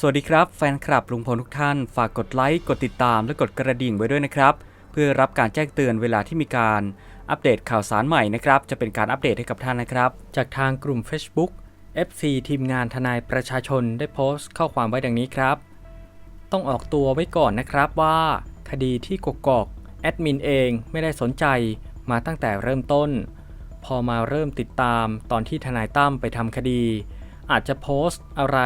สวัสดีครับแฟนคลับลุงพลทุกท่าน ฝากกดไลค์ กดติดตามและกดกระดิ่งไว้ด้วยนะครับ เพื่อรับการแจ้งเตือนเวลาที่มีการอัปเดตข่าวสารใหม่นะครับ จะเป็นการอัปเดตให้กับท่านนะครับ จากทางกลุ่ม Facebook FC ทีมงานทนายประชาชนได้โพสต์ข้อความไว้ดังนี้ครับ ต้องออกตัวไว้ก่อนนะครับว่า คดีที่กกอกแอดมินเองไม่ได้สนใจมาตั้งแต่เริ่มต้น พอมาเริ่มติดตามตอนที่ทนายตั้มไปทำคดี อาจจะโพสต์อะไร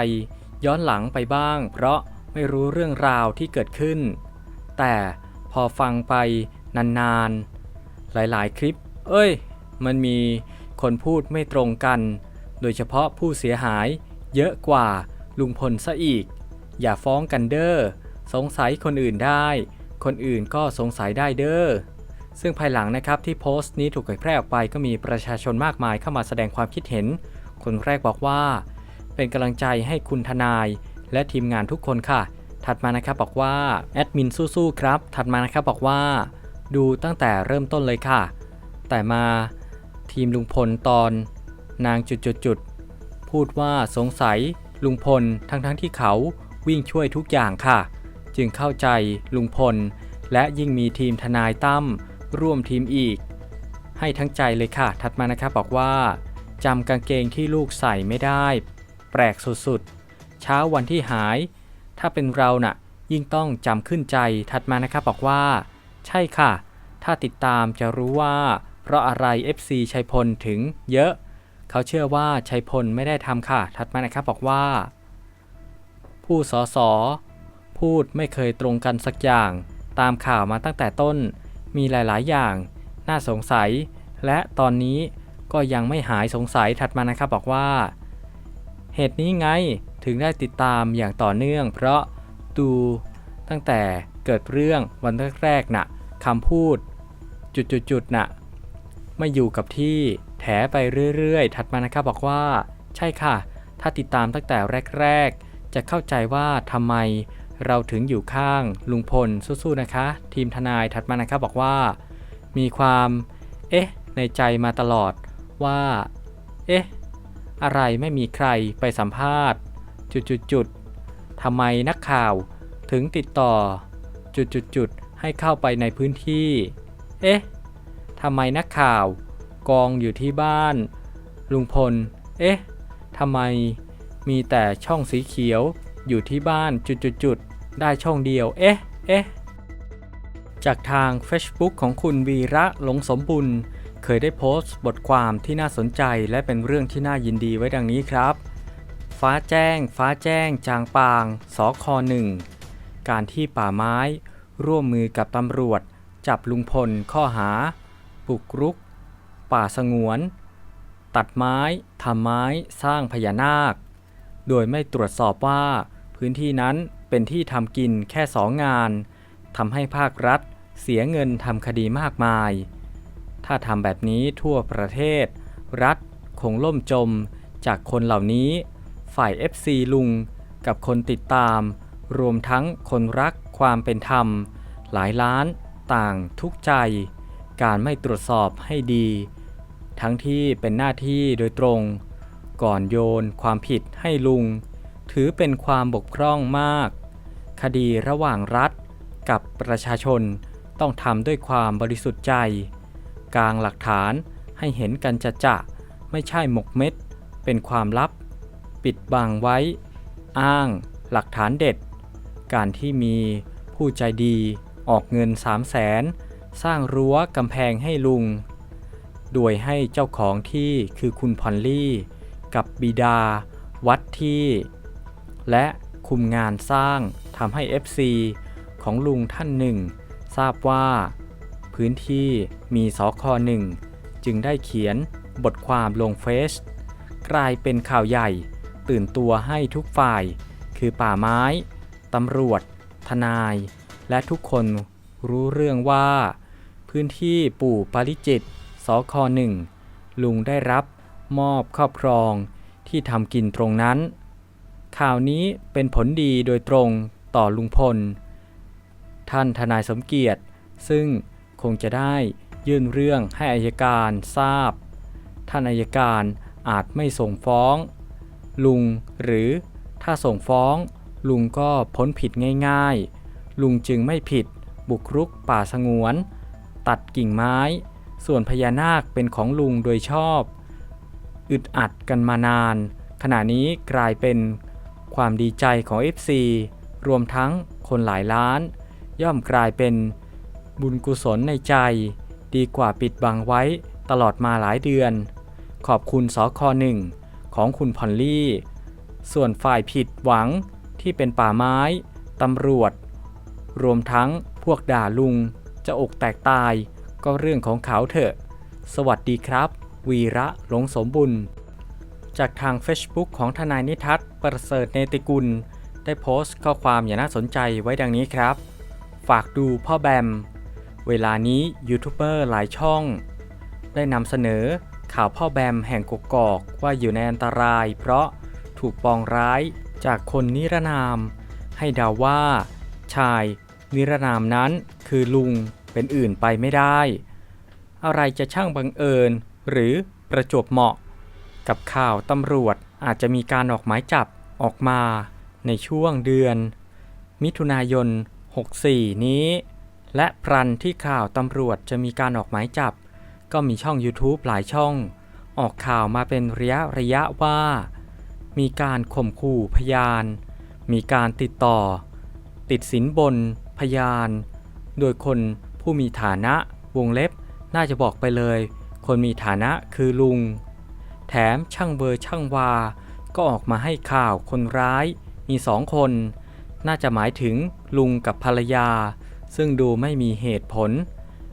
ย้อนหลังไปบ้าง เพราะไม่รู้เรื่องราวที่เกิดขึ้น แต่พอฟังไปนานๆ หลายๆ คลิป เอ้ย มันมีคนพูดไม่ตรงกัน โดยเฉพาะผู้เสียหายเยอะกว่าลุงพลซะอีก อย่าฟ้องกันเด้อ สงสัยคนอื่นได้ คนอื่นก็สงสัยได้เด้อ ซึ่งภายหลังนะครับที่โพสต์นี้ถูกเผยแพร่ออกไปก็มีประชาชนมากมายเข้ามาแสดงความคิดเห็น คนแรกบอกว่า เป็นกำลังใจให้คุณทนาย และทีมงานทุกคนค่ะ ถัดมานะครับบอกว่าแอดมินสู้ๆครับ ถัดมานะครับบอกว่า ดูตั้งแต่เริ่มต้นเลยค่ะ แต่มาทีมลุงพลตอน นางจุดๆๆพูดว่าสงสัยลุงพลทั้งๆทที่เขาวิ่งช่วยทุกอย่างค่ะ จึงเข้าใจลุงพล และยิ่งมีทีมทนายตั้มร่วมทีมอีก ให้ทั้งใจเลยค่ะ ถัดมานะครับบอกว่าจำกางเกงที่ลูกใส่ไม่ได้ แปลกสุดๆ เช้าวันที่หาย ถ้าเป็นเราน่ะ ยิ่งต้องจำขึ้นใจถัดมานะครับบอกว่า ใช่ค่ะ ถ้าติดตามจะรู้ว่า เพราะอะไร FC ชัยพลถึงเยอะ เขาเชื่อว่าชัยพลไม่ได้ทำค่ะ ถัดมานะครับบอกว่า ผู้สอสอพูดไม่เคยตรงกันสักอย่าง ตามข่าวมาตั้งแต่ต้น มีหลายๆ อย่าง น่าสงสัย และตอนนี้ก็ยังไม่หายสงสัยถัดมานะครับบอกว่า เหตุนี้ไงถึงได้ติดตามอย่างต่อเนื่อง เพราะดูตั้งแต่เกิดเรื่องวันแรกๆน่ะคำพูด จุดๆๆน่ะไม่อยู่กับที่แถไปเรื่อยๆ ถัดมานะครับบอกว่า ใช่ค่ะ ถ้าติดตามตั้งแต่แรกๆ จะเข้าใจว่าทำไมเราถึงอยู่ข้างลุงพลสู้ๆนะคะ ทีมทนายถัดมานะครับบอกว่า มีความ เอ๊ะ ในใจมาตลอดว่า เอ๊ะ อะไรไม่มีใครไปสัมภาษณ์ จุดๆทำไมนักข่าวถึงติดต่อ จุดๆให้เข้าไปในพื้นที่ เอ๊ะทำไมนักข่าวกองอยู่ที่บ้าน ลุงพล เอ๊ะทำไมมีแต่ช่องสีเขียวอยู่ที่บ้านจุดๆๆได้ช่องเดียว เอ๊ะ เอ๊ะ จากทาง Facebook ของคุณวีระหลงสมบุญ เคยได้โพสต์บทความที่น่าสนใจและเป็นเรื่องที่น่ายินดีไว้ดังนี้ครับ ฟ้าแจ้ง ฟ้าแจ้ง จางปาง สคหนึ่ง การที่ป่าไม้ ร่วมมือกับตำรวจ จับลุงพลข้อหาบุกรุก ป่าสงวน ตัดไม้ทำไม้สร้างพญานาค โดยไม่ตรวจสอบว่า พื้นที่นั้นเป็นที่ทำกินแค่สองงานทำให้ภาครัฐเสียเงินทำคดีมากมาย ถ้าทำแบบนี้ทั่วประเทศ รัฐคงล่มจมจากคนเหล่านี้ ฝ่าย FC ลุง กับคนติดตาม รวมทั้งคนรักความเป็นธรรม หลายล้านต่างทุกใจ การไม่ตรวจสอบให้ดี ทั้งที่เป็นหน้าที่โดยตรง ก่อนโยนความผิดให้ลุง ถือเป็นความบกพร่องมาก คดีระหว่างรัฐกับประชาชนต้องทำด้วยความบริสุทธิ์ใจ กลางหลักฐานให้เห็นกันจะจะไม่ใช่หมกเม็ด เป็นความลับ ปิดบังไว้ อ้าง หลักฐานเด็ด การที่มีผู้ใจดีออกเงิน3 0 0แสนสร้างรั้วกำแพงให้ลุง โดยให้เจ้าของที่คือคุณพอลลี่ กับบิดา วัดที่ และคุมงานสร้างทำให้ FC ของลุงท่านหนึ่ง ทราบว่า พื้นที่มีสคหนึ่งจึงได้เขียนบทความลงเฟซกลายเป็นข่าวใหญ่ ตื่นตัวให้ทุกฝ่าย คือป่าไม้ ตำรวจ ทนาย และทุกคนรู้เรื่องว่า พื้นที่ปู่ปาริจิตสคหนึ่งลุงได้รับมอบครอบครองที่ทำกินตรงนั้น ข่าวนี้เป็นผลดีโดยตรงต่อลุงพล ท่านทนายสมเกียรติ ซึ่ง คงจะได้ยื่นเรื่องให้อายการทราบ ท่านอายการอาจไม่ส่งฟ้อง ลุงหรือถ้าส่งฟ้อง ลุงก็พ้นผิดง่ายๆ ลุงจึงไม่ผิด บุกรุกป่าสงวน ตัดกิ่งไม้ ส่วนพญานาคเป็นของลุงโดยชอบ อึดอัดกันมานาน ขณะนี้กลายเป็นความดีใจของ FC รวมทั้งคนหลายล้าน ย่อมกลายเป็น บุญกุศลในใจ ดีกว่าปิดบังไว้ตลอดมาหลายเดือน ขอบคุณสคหนึ่งของคุณพอลลี่ ส่วนฝ่ายผิดหวังที่เป็นป่าไม้ ตำรวจ รวมทั้งพวกด่าลุง จะอกแตกตายก็เรื่องของเขาเถอะ สวัสดีครับ วีระหลงสมบุญ จากทาง Facebook ของทนายนิทัศน์ประเสริฐเนติกุล ได้โพสต์ข้อความอย่างน่าสนใจไว้ดังนี้ครับ ฝากดูพ่อแบม เวลานี้ยูทูบเบอร์หลายช่อง ได้นำเสนอข่าวพ่อแบมแห่งกกอกว่าอยู่ในอันตราย เพราะถูกปองร้ายจากคนนิรนาม ให้เดาว่า ชายนิรนามนั้นคือลุงเป็นอื่นไปไม่ได้ อะไรจะช่างบังเอิญ หรือประจวบเหมาะ กับข่าวตำรวจอาจจะมีการออกหมายจับออกมาในช่วงเดือน มิถุนายน 64 นี้ และพรันที่ข่าวตำรวจจะมีการออกหมายจับ ก็มีช่อง YouTube หลายช่อง ออกข่าวมาเป็นระยะระยะว่า มีการข่มขู่พยาน มีการติดต่อ ติดสินบน พยาน โดยคนผู้มีฐานะวงเล็บ น่าจะบอกไปเลย คนมีฐานะคือลุง แถมช่างเบอร์ช่างวา ก็ออกมาให้ข่าวคนร้าย มีสองคน น่าจะหมายถึงลุงกับภรรยา ซึ่งดูไม่มีเหตุผล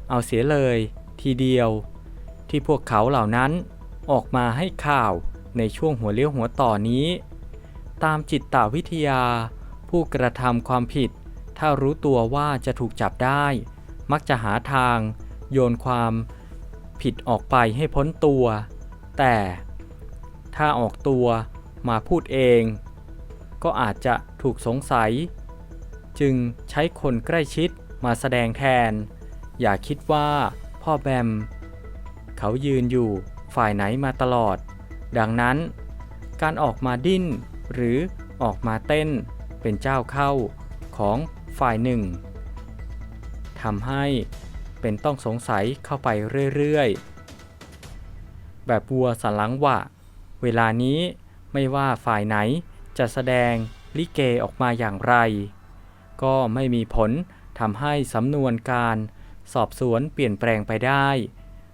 เอาเสียเลยทีเดียว ที่พวกเขาเหล่านั้นออกมาให้ข่าวในช่วงหัวเลี้ยวหัวต่อนี้ ตามจิตวิทยา ผู้กระทำความผิด ถ้ารู้ตัวว่าจะถูกจับได้ มักจะหาทาง โยนความผิดออกไปให้พ้นตัว แต่ถ้าออกตัวมาพูดเอง ก็อาจจะถูกสงสัย จึงใช้คนใกล้ชิด มาแสดงแทน อย่าคิดว่าพ่อแบม เขายืนอยู่ฝ่ายไหนมาตลอด ดังนั้น การออกมาดิ้น หรือออกมาเต้นเป็นเจ้าเข้าของฝ่ายหนึ่งทำให้เป็นต้องสงสัยเข้าไปเรื่อยๆ แบบวัวสันหลังวะ เวลานี้ไม่ว่าฝ่ายไหนจะแสดงลิเกออกมาอย่างไร ก็ไม่มีผล ทำให้สำนวนการสอบสวนเปลี่ยนแปลงไปได้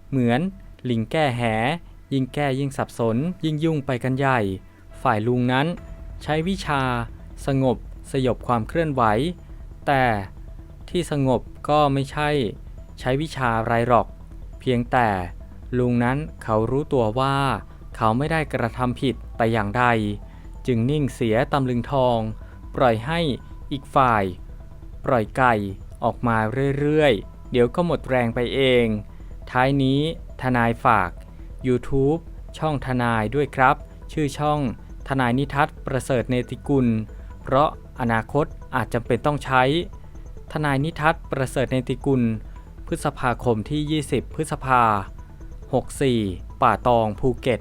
เหมือนลิงแก้แห ยิ่งแก้ยิ่งสับสน ยิ่งยุ่งไปกันใหญ่ ฝ่ายลุงนั้น ใช้วิชา สงบ สยบความเคลื่อนไหว แต่ที่สงบก็ไม่ใช่ ใช้วิชาไรหรอก เพียงแต่ลุงนั้นเขารู้ตัวว่า เขาไม่ได้กระทำผิดแต่อย่างใด จึงนิ่งเสียตำลึงทอง ปล่อยให้อีกฝ่าย ปล่อยไก่ออกมาเรื่อยๆ เดี๋ยวก็หมดแรงไปเอง ท้ายนี้ทนายฝาก YouTube ช่องทนายด้วยครับ ชื่อช่องทนายนิทัศน์ประเสริฐเนติกุล เพราะอนาคตอาจจำเป็นต้องใช้ ทนายนิทัศน์ประเสริฐเนติกุล พฤษภาคมที่ 20 พฤษภา 64 ป่าตองภูเก็ต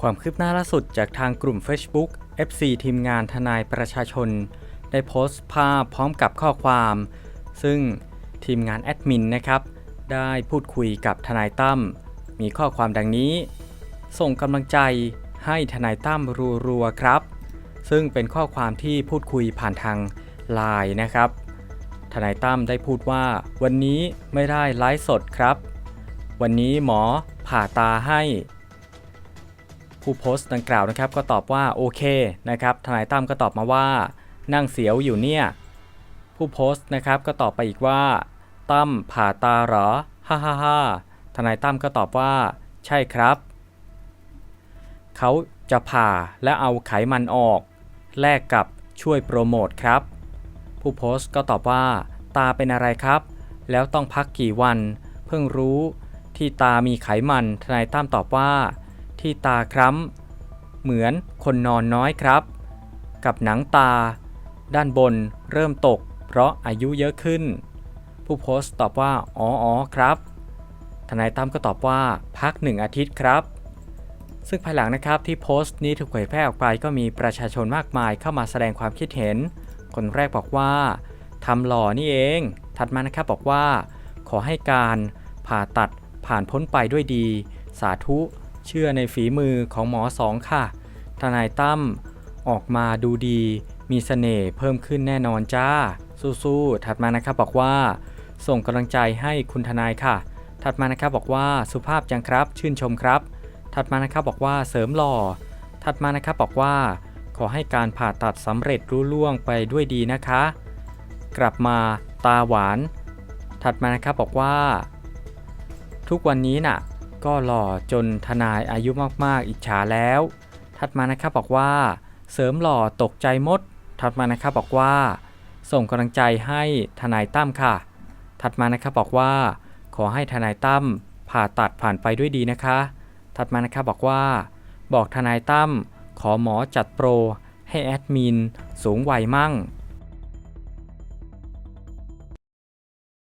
ความคืบหน้าล่าสุดจากทางกลุ่ม Facebook FC ทีมงานทนายประชาชน ได้โพสต์ภาพพร้อมกับข้อความ ซึ่งทีมงานแอดมินนะครับ ได้พูดคุยกับทนายตั้มมีข้อความดังนี้ ส่งกำลังใจให้ทนายตั้มรัวๆครับ ซึ่งเป็นข้อความที่พูดคุยผ่านทางไลน์นะครับ ทนายตั้มได้พูดว่า วันนี้ไม่ได้ไลฟ์สดครับ วันนี้หมอผ่าตาให้ ผู้โพสต์ดังกล่าวนะครับ ก็ตอบว่าโอเคนะครับ ทนายตั้มก็ตอบมาว่า นั่งเสียวอยู่เนี่ย ผู้โพสต์นะครับก็ตอบไปอีกว่า ตั้มผ่าตาหรอ ฮ่าฮ่าฮ่าทนายตั้มก็ตอบว่า ใช่ครับ เขาจะผ่าและเอาไขมันออก แลกกับช่วยโปรโมทครับ ผู้โพสต์ก็ตอบว่า ตาเป็นอะไรครับ แล้วต้องพักกี่วัน เพิ่งรู้ที่ตามีไขมันทนายตั้มตอบว่า ที่ตาคล้ำเหมือนคนนอนน้อยครับ กับหนังตา ด้านบนเริ่มตก เพราะอายุเยอะขึ้น ผู้โพสต์ตอบว่า อ๋ออครับ ทนายตั้มก็ตอบว่าพักหนึ่งอาทิตย์ครับ ซึ่งภายหลังนะครับที่โพสต์นี้ถูกเผยแพร่ออกไปก็มีประชาชนมากมายเข้ามาแสดงความคิดเห็น คนแรกบอกว่าทำหล่อนี่เอง ถัดมานะครับบอกว่า ขอให้การผ่าตัดผ่านพ้นไปด้วยดี สาธุเชื่อในฝีมือของหมอสองค่ะ ทนายตั้มออกมาดูดี มีเสน่ห์เพิ่มขึ้นแน่นอนจ้า สู้ๆถัดมานะครับบอกว่า ส่งกำลังใจให้คุณทนายค่ะ ถัดมานะครับบอกว่าสุภาพจังครับ ชื่นชมครับ ถัดมานะครับบอกว่าเสริมหล่อ ถัดมานะครับบอกว่า ขอให้การผ่าตัดสำเร็จรุ่ล่วงไปด้วยดีนะคะ กลับมาตาหวาน ถัดมานะครับบอกว่า ทุกวันนี้น่ะ ก็หล่อจนทนายอายุมากๆ อิจฉาแล้ว ถัดมานะครับบอกว่า เสริมหล่อตกใจมด ถัดมานะครับบอกว่า ส่งกำลังใจให้ทนายตั้มค่ะ ถัดมานะครับบอกว่า ขอให้ทนายตั้มผ่าตัดผ่านไปด้วยดีนะคะ ถัดมานะครับบอกว่า บอกทนายตั้มขอหมอจัดโปรให้แอดมินสูงวัยมั่ง